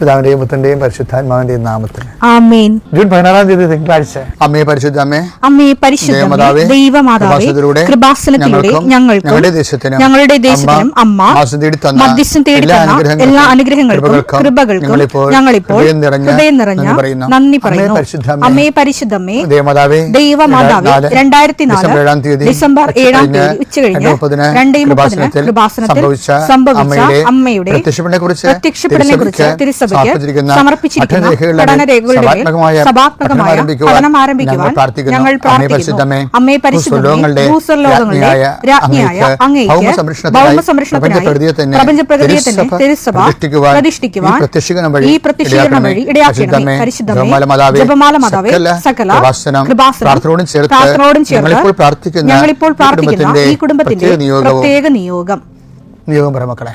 പിതാവിന്റെയും പുത്രന്റെയും പരിശുദ്ധാത്മാവിന്റെയും നാമത്തിൽ. ആമേൻ. ജൂൺ പതിനാറാം തീയതി തിങ്കളാഴ്ച. അമ്മയെ പരിശുദ്ധ അമ്മേ അമ്മേ ദൈവമാതാവേ കൃപാസനത്തിലൂടെ ഞങ്ങൾക്കും ഞങ്ങളുടെ ദേശത്തിനും ഞങ്ങളുടെ ദേശത്തിനും അമ്മ മധ്യസ്ഥം തേടി എല്ലാ അനുഗ്രഹങ്ങൾക്കും കൃപകൾക്കും ഞങ്ങളിപ്പോൾ ഹൃദയം നിറഞ്ഞ നന്ദി പറയുന്നു. അമ്മയെ പരിശുദ്ധമേ ദേവമാതാവേ ദൈവമാതാവേ രണ്ടായിരത്തി നാല് ഡിസംബർ ഏഴാം തീയതി ഡിസംബർ ഏഴാം ഉച്ചകഴിഞ്ഞ് തീയതി ഉച്ചകഴിഞ്ഞ് രണ്ടേ മുപ്പതിന് രണ്ടേ മുപ്പതിന് കൃപാസനത്തിൽ സംഭവിച്ച അമ്മയുടെ പ്രത്യക്ഷപ്പെടനെ കുറിച്ച് പ്രത്യക്ഷപ്പെടലിനെക്കുറിച്ച് സമർപ്പിച്ചിരിക്കുന്ന പഠനരേഖകളുടെ സഭാത്മകമായ പഠനം ആരംഭിക്കുവാൻ ഞങ്ങൾ പ്രാർത്ഥിക്കുന്നു. അമ്മേ രാജ്ഞിയായ അങ്ങേക്ക് ഭൗമസംരക്ഷണത്തിനായി പ്രപഞ്ചപ്രകൃതിയെ തന്നെ തിരുസഭ പ്രതിഷ്ഠിക്കുവാൻ ഈ പ്രത്യക്ഷീകരണം വഴി ഇടയാക്കണമേ. പരിശുദ്ധമേ ജപമാല മാതാവേ, സകല പ്രാർത്ഥനയോടും ചേർത്ത് ഞങ്ങളിപ്പോൾ പ്രാർത്ഥിക്കുന്ന ഞങ്ങളിപ്പോൾ ഈ പ്രാർത്ഥിക്കുന്ന കുടുംബത്തിന്റെ ഈ കുടുംബത്തിന്റെ പ്രത്യേക പ്രത്യേക നിയോഗം. നിയോഗം പറ മക്കളെ.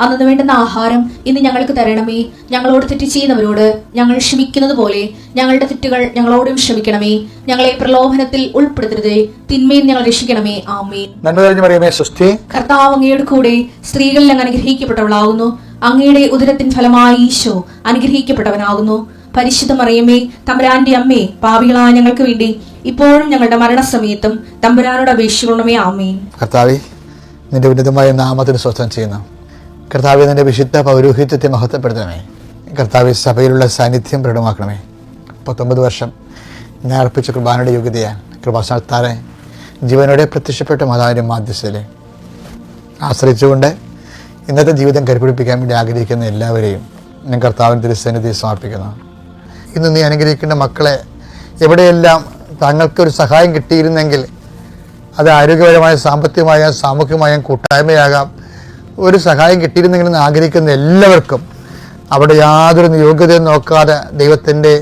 അന്നു വേണ്ടുന്ന ആഹാരം ഇന്ന് ഞങ്ങൾക്ക് തരണമേ. ഞങ്ങളോട് തെറ്റ് ചെയ്യുന്നവരോട് ഞങ്ങൾ ക്ഷമിക്കുന്നത് പോലെ ഞങ്ങളുടെ തെറ്റുകൾ ഞങ്ങളോടും ക്ഷമിക്കണമേ. ഞങ്ങളെ പ്രലോഭനത്തിൽ ഉൾപ്പെടുത്തരുതേ. തിന്മയും ഞങ്ങൾ രക്ഷിക്കണമേ. ആമേ നന്മ തെളിഞ്ഞു പറയുമേ സുസ്ഥി കർത്താവ് അങ്ങയുടെ കൂടെ സ്ത്രീകളിൽ അങ്ങ് അനുഗ്രഹിക്കപ്പെട്ടവളാകുന്നു അങ്ങയുടെ ഉദരത്തിൻ ഫലമായി ഈശോ അനുഗ്രഹിക്കപ്പെട്ടവനാകുന്നു. പരിശുദ്ധ മറിയമ്മേ തമ്പുരാന്റെ അമ്മേ പാപികളായ ഞങ്ങൾക്ക് വേണ്ടി ഇപ്പോഴും ഞങ്ങളുടെ മരണസമയത്തും തമ്പുരാനോട് അപേക്ഷിക്കണമേ ആമേൻ. കർത്താവെ നിന്റെ ഉന്നതമായ നാമത്തിന് സ്വസ്ഥം ചെയ്യുന്നു. കർത്താവെ നിന്റെ വിശുദ്ധ പൗരോഹിത്യത്തെ മഹത്വപ്പെടുത്തണമേ. കർത്താവ് സഭയിലുള്ള സാന്നിധ്യം പ്രകടമാക്കണമേ. പത്തൊമ്പത് വർഷം ഞാൻ അർപ്പിച്ച കുർബാനയുടെ യോഗ്യതയാൽ കൃപാസ്ഥാനത്താറെ ജീവനോടെ പ്രത്യക്ഷപ്പെട്ട മാതാവിന്റെ മാധ്യസ്ഥയിലെ ആശ്രയിച്ചുകൊണ്ട് ഇന്നത്തെ ജീവിതം കരുപിടിപ്പിക്കാൻ വേണ്ടി ആഗ്രഹിക്കുന്ന എല്ലാവരെയും ഞാൻ കർത്താവിന്റെ തിരുസന്നിധി സമർപ്പിക്കുന്നു. ഇന്ന് നീ അനുഗ്രഹിക്കേണ്ട മക്കളെ എവിടെയെല്ലാം താങ്കൾക്കൊരു സഹായം കിട്ടിയിരുന്നെങ്കിൽ അത് ആരോഗ്യപരമായ സാമ്പത്തികമായ സാമൂഹികമായ കൂട്ടായ്മയാകാം. ഒരു സഹായം കിട്ടിയിരുന്നെങ്കിൽ എന്ന് ആഗ്രഹിക്കുന്ന എല്ലാവർക്കും അവിടെ യാതൊരു യോഗ്യതയും നോക്കാതെ ദൈവത്തിന്റെ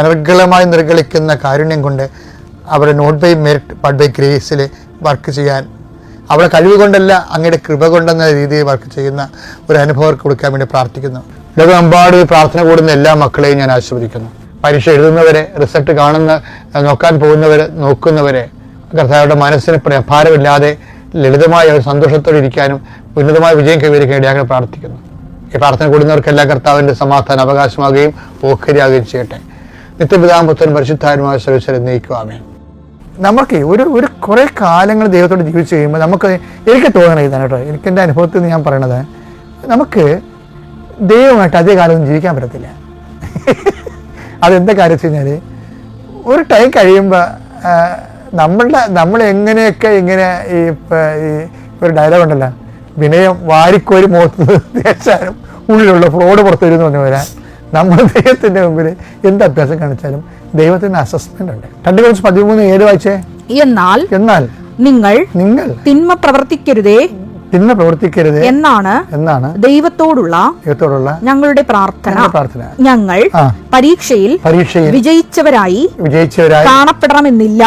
അനർഗളമായി നിർഗളിക്കുന്ന കാരുണ്യം കൊണ്ട് അവിടെ not by merit but by ഗ്രേസിൽ work ചെയ്യാൻ അവിടെ കഴിവ് കൊണ്ടല്ല അങ്ങയുടെ കൃപ കൊണ്ടെന്ന രീതിയിൽ വർക്ക് ചെയ്യുന്ന ഒരു അനുഭവം കൊടുക്കാൻ വേണ്ടി പ്രാർത്ഥിക്കുന്നു. ലോകമെമ്പാട് പ്രാർത്ഥന കൂടുന്ന എല്ലാ മക്കളെയും ഞാൻ ആശീർവദിക്കുന്നു. പരീക്ഷ എഴുതുന്നവരെ റിസൾട്ട് കാണുന്ന നോക്കാൻ പോകുന്നവരെ നോക്കുന്നവരെ കർത്താവരുടെ മനസ്സിന് പ്രഭാരമില്ലാതെ ലളിതമായ ഒരു സന്തോഷത്തോടെ ഇരിക്കാനും ഉന്നതമായ വിജയം കൈവരിക്കാൻ ഇടയാക്കാൻ പ്രാർത്ഥിക്കുന്നു. ഈ പ്രാർത്ഥന കൂടുന്നവർക്ക് എല്ലാ കർത്താവിന്റെ സമാധാനം അവകാശമാകുകയും ഓഹരിയാകുകയും ചെയ്യട്ടെ. നിത്യപിതാമ്പുത്തൻ പരിശുദ്ധാരുമായ സർവീശ്വരെ നയിക്കുവാമേ നമുക്ക് ഒരു ഒരു കുറേ കാലങ്ങൾ ദൈവത്തോട് ജീവിച്ചു കഴിയുമ്പോൾ നമുക്ക് എനിക്ക് തോന്നണം ഇതാണ് കേട്ടോ. എനിക്ക് എന്റെ അനുഭവത്തിൽ നിന്ന് ഞാൻ പറയണത് നമുക്ക് ദൈവമായിട്ട് അതേ കാലം ജീവിക്കാൻ പറ്റത്തില്ല. അതെന്താ കാര്യം വെച്ച് കഴിഞ്ഞാൽ ഒരു ടൈം കഴിയുമ്പോൾ നമ്മളുടെ നമ്മൾ എങ്ങനെയൊക്കെ ഇങ്ങനെ ഈ ഒരു ഡയലോഗ് ഉണ്ടല്ലോ. വിനയം വാരിക്കോരി മുഖത്ത് തേച്ചാലും ഉള്ളിലുള്ള ഫ്രോഡ് പുറത്തു വരുന്നു പറഞ്ഞു വരാൻ നമ്മൾ ദൈവത്തിന്റെ മുമ്പിൽ എന്ത് അഭ്യാസം കാണിച്ചാലും ദൈവത്തിന് അസസ്മെന്റ് ഉണ്ട്. രണ്ട് കുറച്ച് പതിമൂന്ന് ഏഴ് വായിച്ചേ? എന്നാൽ എന്നാൽ നിങ്ങൾ നിങ്ങൾ തിന്മ പ്രവർത്തിക്കരുതേ തിന്മ പ്രവർത്തിക്കരുത് എന്നാണ് എന്നാണ് ദൈവത്തോടുള്ള ദൈവത്തോടുള്ള ഞങ്ങളുടെ പ്രാർത്ഥന. പ്രാർത്ഥന. ഞങ്ങൾ പരീക്ഷയിൽ പരീക്ഷയിൽ വിജയിച്ചവരായി വിജയിച്ചവരായി കാണപ്പെടണമെന്നില്ല.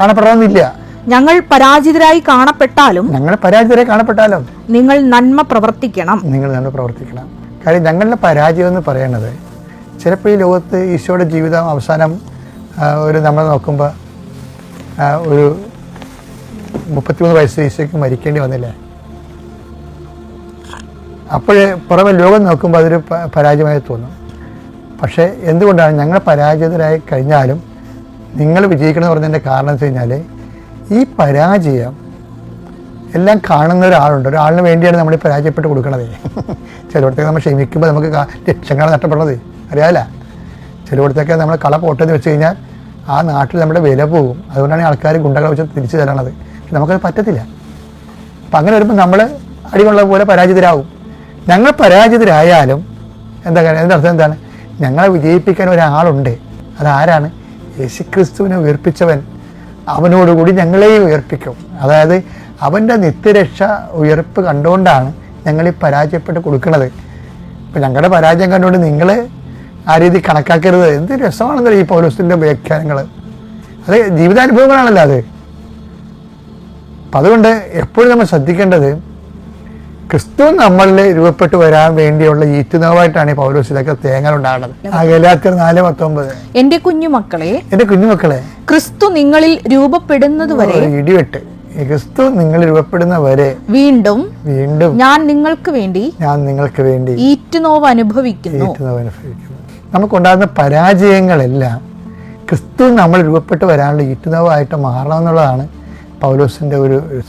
കാണപ്പെടണമെന്നില്ല. ഞങ്ങൾ പരാജിതരായി കാണപ്പെട്ടാലും ഞങ്ങൾ പരാജിതരായി കാണപ്പെട്ടാലും നിങ്ങൾ നന്മ പ്രവർത്തിക്കണം. നിങ്ങൾ നന്മ പ്രവർത്തിക്കണം. കാര്യം ഞങ്ങളുടെ പരാജയം എന്ന് പറയുന്നത് ചിലപ്പോൾ ഈ ലോകത്ത് ഈശോയുടെ ജീവിതം അവസാനം ഒരു നമ്മൾ നോക്കുമ്പോൾ ഒരു മുപ്പത്തിമൂന്ന് വയസ്സ് ഈശോയ്ക്ക് മരിക്കേണ്ടി വന്നില്ലേ. അപ്പോഴേ പുറമെ ലോകം നോക്കുമ്പോൾ അതൊരു പരാജയമായി തോന്നും. പക്ഷേ എന്തുകൊണ്ടാണ് ഞങ്ങൾ പരാജിതരായി കഴിഞ്ഞാലും നിങ്ങൾ വിജയിക്കണമെന്ന് പറഞ്ഞതിന്റെ കാരണം വെച്ച് കഴിഞ്ഞാൽ ഈ പരാജയം എല്ലാം കാണുന്ന ഒരാളുണ്ട്. ഒരാളിന് വേണ്ടിയാണ് നമ്മൾ പരാജയപ്പെട്ട് കൊടുക്കണത്. ചിലയിടത്തേക്ക് നമ്മൾ ക്ഷമിക്കുമ്പോൾ നമുക്ക് ലക്ഷങ്ങളാണ് നഷ്ടപ്പെടുന്നത്. അറിയാമല്ല ചിലയിടത്തേക്ക് നമ്മൾ കള പോട്ടെന്ന് വെച്ച് കഴിഞ്ഞാൽ ആ നാട്ടിൽ നമ്മുടെ വില പോകും. അതുകൊണ്ടാണ് ആൾക്കാർ ഗുണ്ടകളെ വെച്ച് തിരിച്ചു തരണത്. പക്ഷെ നമുക്കത് പറ്റത്തില്ല. അപ്പം അങ്ങനെ വരുമ്പോൾ നമ്മൾ അടികൊള്ള പോലെ പരാജിതരാകും ഞങ്ങൾ പരാജിതരായാലും എന്താ കാര്യം? എന്റെ അർത്ഥം എന്താണ്? ഞങ്ങളെ വിജയിപ്പിക്കാൻ ഒരാളുണ്ട്. അതാരാണ്? യേശുക്രിസ്തുവിനെ ഉയർപ്പിച്ചവൻ അവനോടുകൂടി ഞങ്ങളെയും ഉയർപ്പിക്കും. അതായത് അവന്റെ നിത്യരക്ഷ ഉയർപ്പ് കണ്ടുകൊണ്ടാണ് ഞങ്ങൾ ഈ പരാജയപ്പെട്ട് കൊടുക്കുന്നത് ഇപ്പം ഞങ്ങളുടെ പരാജയം കണ്ടുകൊണ്ട് നിങ്ങൾ ആ രീതി കണക്കാക്കരുത്. എന്ത് രസമാണെന്നല്ല ഈ പൗരസ്തിന്റെ വ്യാഖ്യാനങ്ങൾ അത് ജീവിതാനുഭവങ്ങളാണല്ലോ അത്. അപ്പം അതുകൊണ്ട് എപ്പോഴും നമ്മൾ ശ്രദ്ധിക്കേണ്ടത് ക്രിസ്തു നമ്മളിൽ രൂപപ്പെട്ടു വരാൻ വേണ്ടിയുള്ള ഈറ്റുനവായിട്ടാണ് ഈ പൗലോസിലൊക്കെ തേങ്ങ ഉണ്ടാകുന്നത്. ആ ഗലാത്യർ നാല് പത്തൊമ്പത്. എന്റെ കുഞ്ഞുമക്കളെ എന്റെ കുഞ്ഞുമക്കളെ ക്രിസ്തു നിങ്ങളിൽ രൂപപ്പെടുന്നത് വരെ ഇടിവെട്ട്. ക്രിസ്തു നിങ്ങൾ രൂപപ്പെടുന്ന വരെ വീണ്ടും വീണ്ടും ഞാൻ നിങ്ങൾക്ക് വേണ്ടി ഞാൻ നിങ്ങൾക്ക് വേണ്ടി ഈറ്റുനോവ് അനുഭവിക്കുന്നു. ഈറ്റുനോവ് അനുഭവിക്കുന്നു. നമുക്കുണ്ടാകുന്ന പരാജയങ്ങളെല്ലാം ക്രിസ്തു നമ്മൾ രൂപപ്പെട്ട് വരാനുള്ള ഈറ്റുനോവായിട്ട് മാറണം എന്നുള്ളതാണ് പൗലോസിന്റെ ഒരു ഒരു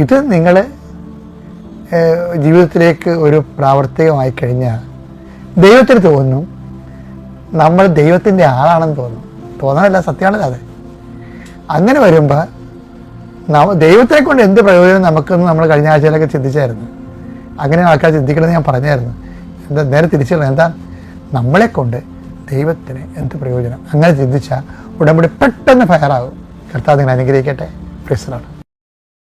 ഇത് നിങ്ങൾ ജീവിതത്തിലേക്ക് ഒരു പ്രാവർത്തികമായി കഴിഞ്ഞാൽ ദൈവത്തിന് തോന്നും. നമ്മൾ ദൈവത്തിന്റെ ആളാണെന്ന് തോന്നും. തോന്നാനല്ല സത്യമാണല്ലോ അത്. അങ്ങനെ വരുമ്പോൾ നമ്മ ദൈവത്തെ കൊണ്ട് എന്ത് പ്രയോജനം നമുക്കെന്ന് നമ്മൾ കഴിഞ്ഞ ആഴ്ചയിലൊക്കെ ചിന്തിച്ചായിരുന്നു. അങ്ങനെ ആൾക്കാർ ചിന്തിക്കണമെന്ന് ഞാൻ പറഞ്ഞായിരുന്നു. എന്താ നേരെ തിരിച്ചു എന്താ നമ്മളെ കൊണ്ട് ദൈവത്തിന് എന്ത് പ്രയോജനം? അങ്ങനെ ചിന്തിച്ചാൽ ഉടമ്പടി പെട്ടെന്ന് ഫയറാകും കർത്താവ് നിങ്ങൾ അനുഗ്രഹിക്കട്ടെ. പ്രശ്നമാണ്